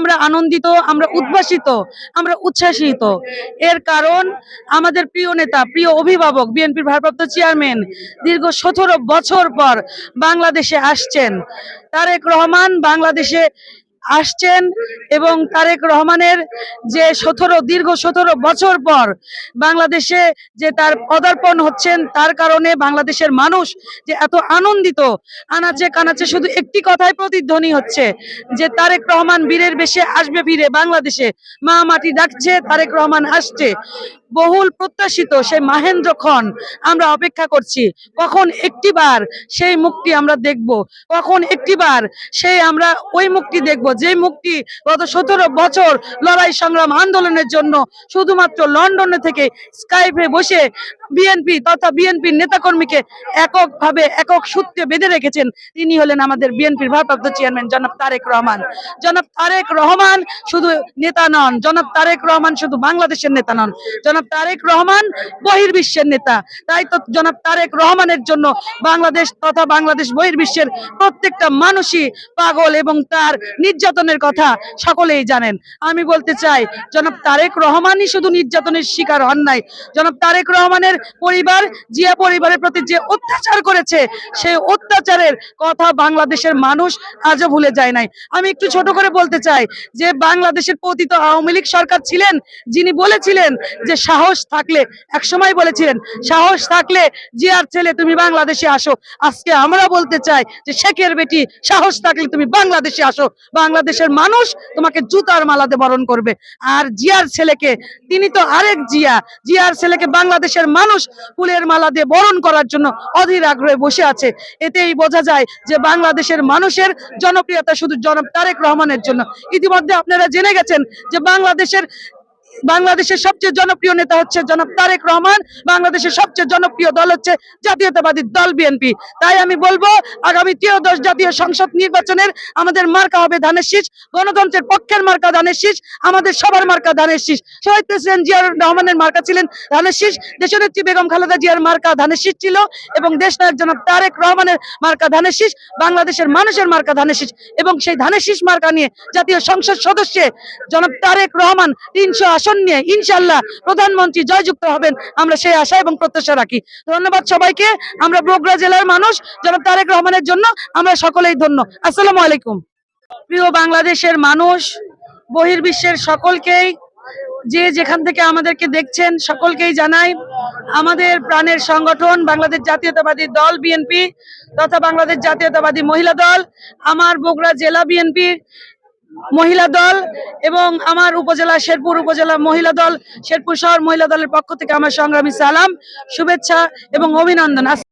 আমরা আনন্দিত, আমরা উদ্ভাসিত, আমরা উচ্ছ্বাসিত। এর কারণ আমাদের প্রিয় নেতা, প্রিয় অভিভাবক, বিএনপির ভারপ্রাপ্ত চেয়ারম্যান দীর্ঘ সতেরো বছর পর বাংলাদেশে আসছেন। তারেক রহমান বাংলাদেশে আসছেন এবং তারেক রহমানের যে সতেরো, দীর্ঘ সতেরো বছর পর বাংলাদেশে যে তার পদার্পণ হচ্ছেন, তার কারণে বাংলাদেশের মানুষ যে এত আনন্দিত, আনাচে কানাচে শুধু একটি কথাই প্রতিধ্বনি হচ্ছে, যে তারেক রহমান বীরের বেশে আসবে ফিরে বাংলাদেশে। মা মাটি ডাকছে, তারেক রহমান আসছে। বহুল প্রত্যাশিত সেই মাহেন্দ্র খন আমরা অপেক্ষা করছি। কখন একটিবার সেই মুক্তি আমরা দেখব। কখন একটিবার সেই আমরা ওই মুক্তি দেখব। যে মুক্তি গত সতেরো বছর লড়াই সংগ্রাম আন্দোলনের জন্য শুধুমাত্র লন্ডনে থেকে স্কাইপে বসে বিএনপি তথা বিএনপির নেতাকর্মীকে এককভাবে একক সূত্রে বেঁধে রেখেছেন তিনি হলেন আমাদের বিএনপির ভারপ্রাপ্ত চেয়ারম্যান জনাব তারেক রহমান। জনাব তারেক রহমান শুধু নেতা নন, জনাব তারেক রহমান শুধু বাংলাদেশের নেতা নন। জনাব তারেক রহমান বহির্বিশ্বের নেতা। তাই তো জনাব তারেক রহমানের জন্য বাংলাদেশ তথা বাংলাদেশ বহির্বিশ্বের প্রত্যেকটা মানুষই পাগল এবং তার নির্যাতনের কথা সকলেই জানেন। আমি বলতে চাই, জনাব তারেক রহমানই শুধু নির্যাতনের শিকার হন নাই। জনাব তারেক রহমানের পরিবার, জিয়া পরিবারের প্রতি যে অত্যাচার করেছে, সেই অত্যাচারের কথা বাংলাদেশের মানুষ আজও ভুলে যায় নাই। আমি একটু ছোট করে বলতে চাই যে, বাংলাদেশের পতিত আওয়ামী লীগ সরকার ছিলেন, যিনি বলেছিলেন যে সাহস থাকলে, একসময় বলেছিলেন, সাহস থাকলে জিয়ার ছেলে তুমি বাংলাদেশে আসো। আজকে আমরা বলতে চাই যে শেখের বেটি, সাহস থাকলে তুমি বাংলাদেশে আসো। বাংলাদেশের মানুষ তোমাকে জুতার মালাতে বরণ করবে। আর জিয়ার ছেলেকে, তিনি তো আরেক জিয়া। জিয়ার ছেলেকে বাংলাদেশের মানুষ ফুলের মালা দিয়ে বরণ করার জন্য অধীর আগ্রহে বসে আছে। এতেই বোঝা যায় যে বাংলাদেশের মানুষের জনপ্রিয়তা শুধু জনাব তারেক রহমানের জন্য। ইতিমধ্যে আপনারা জেনে গেছেন যে বাংলাদেশের বাংলাদেশের সবচেয়ে জনপ্রিয় নেতা হচ্ছে জনাব তারেক রহমান। বাংলাদেশের সবচেয়ে জনপ্রিয় দল হচ্ছে জাতীয়তাবাদী দল বিএনপি। তাই আমি বলব, আগামী ত্রয়োদশ জাতীয় সংসদ নির্বাচনের আমাদের মার্কা হবে ধানের শীষ। গণতন্ত্রের পক্ষের মার্কা ধানের শীষ, আমাদের সবার মার্কা ধানের শীষ। শহীদ প্রেসিডেন্ট জিয়াউর রহমানের মার্কা ছিলেন ধানের শীষ। দেশনেত্রী বেগম খালেদা জিয়ার মার্কা ধানের শীষ ছিল এবং দেশ দেশনায়ক জনাব তারেক রহমানের মার্কা ধানের শীষ, বাংলাদেশের মানুষের মার্কা ধানের শীষ এবং সেই ধানের শীষ মার্কা নিয়ে জাতীয় সংসদ সদস্যে জনাব তারেক রহমান তিনশো আসন নিয়ে ইনশাল্লাহ প্রধানমন্ত্রী জয়যুক্ত হবেন। আমরা সেই আশা এবং প্রত্যাশা রাখি। ধন্যবাদ সবাইকে। আমরা বগুড়া জেলার মানুষ। জনাব তারেক রহমানের জন্য আমরা সকলেই ধন্য। আসসালামু আলাইকুম। প্রিয় বাংলাদেশের মানুষ, বহির্বিশ্বের সকলকেই, যে যেখান থেকে আমাদেরকে দেখছেন, সকলকেই জানাই, আমাদের প্রাণের সংগঠন বাংলাদেশ জাতীয়তাবাদী দল, বিএনপি, তথা বাংলাদেশ জাতীয়তাবাদী মহিলা দল, আমার বগুড়া জেলা বিএনপি মহিলা দল এবং আমার উপজেলা শেরপুর উপজেলা মহিলা দল, শেরপুর শহর মহিলা দলের পক্ষ থেকে আমার সংগ্রামী সালাম, শুভেচ্ছা এবং অভিনন্দন।